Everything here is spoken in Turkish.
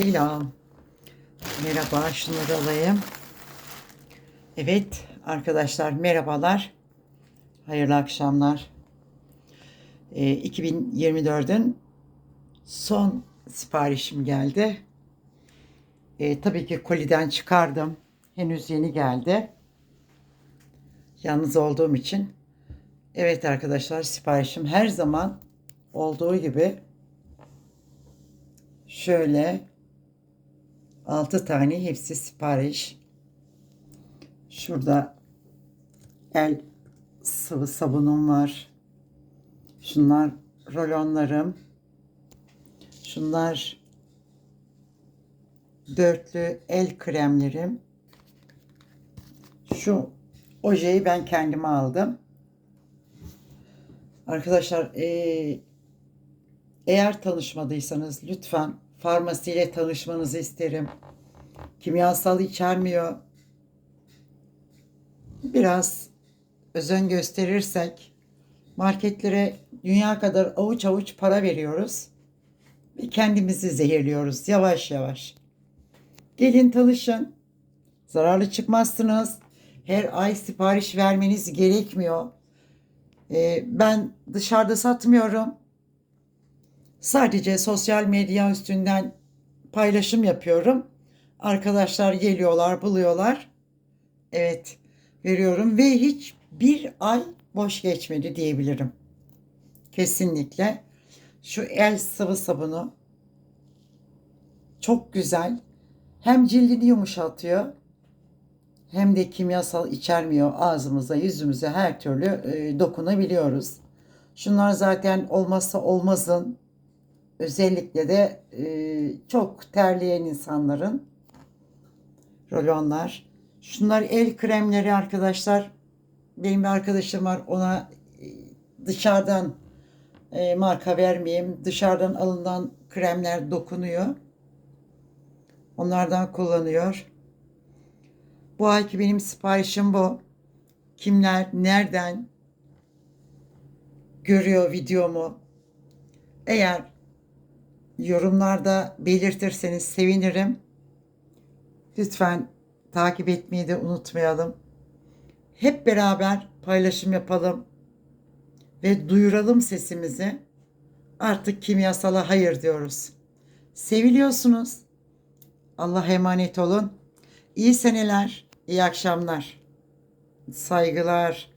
Selam. Merhaba, şunları alayım. Evet arkadaşlar merhabalar. Hayırlı akşamlar. Ee, 2024'ün son siparişim geldi. Ee, tabii ki koliden çıkardım. Henüz yeni geldi. Yalnız olduğum için. Evet arkadaşlar siparişim her zaman olduğu gibi şöyle 6 tane hepsi sipariş. Şurada el sıvı sabunum var. Şunlar rolonlarım. Şunlar dörtlü el kremlerim. Şu ojeyi ben kendime aldım. Arkadaşlar eğer tanışmadıysanız lütfen farmasiyle tanışmanızı isterim. Kimyasal içermiyor. Biraz özen gösterirsek marketlere dünya kadar avuç avuç para veriyoruz ve kendimizi zehirliyoruz yavaş yavaş. Gelin tanışın. Zararlı çıkmazsınız. Her ay sipariş vermeniz gerekmiyor. Ee, ben dışarıda satmıyorum. Sadece sosyal medya üstünden paylaşım yapıyorum. Arkadaşlar geliyorlar, buluyorlar. Evet, veriyorum ve hiç bir ay boş geçmedi diyebilirim. Kesinlikle. Şu el sıvı sabunu çok güzel. Hem cildini yumuşatıyor hem de kimyasal içermiyor. Ağzımıza, yüzümüze her türlü e, dokunabiliyoruz. Şunlar zaten olmazsa olmazın. Özellikle de e, çok terleyen insanların rolonlar. Şunlar el kremleri arkadaşlar. Benim bir arkadaşım var ona e, dışarıdan e, marka vermeyeyim. Dışarıdan alınan kremler dokunuyor. Onlardan kullanıyor. Bu ayki benim siparişim bu. Kimler, nereden görüyor videomu? Eğer yorumlarda belirtirseniz sevinirim. Lütfen takip etmeyi de unutmayalım. Hep beraber paylaşım yapalım ve duyuralım sesimizi. Artık kimyasala hayır diyoruz. Seviliyorsunuz. Allah'a emanet olun. İyi seneler, iyi akşamlar. Saygılar.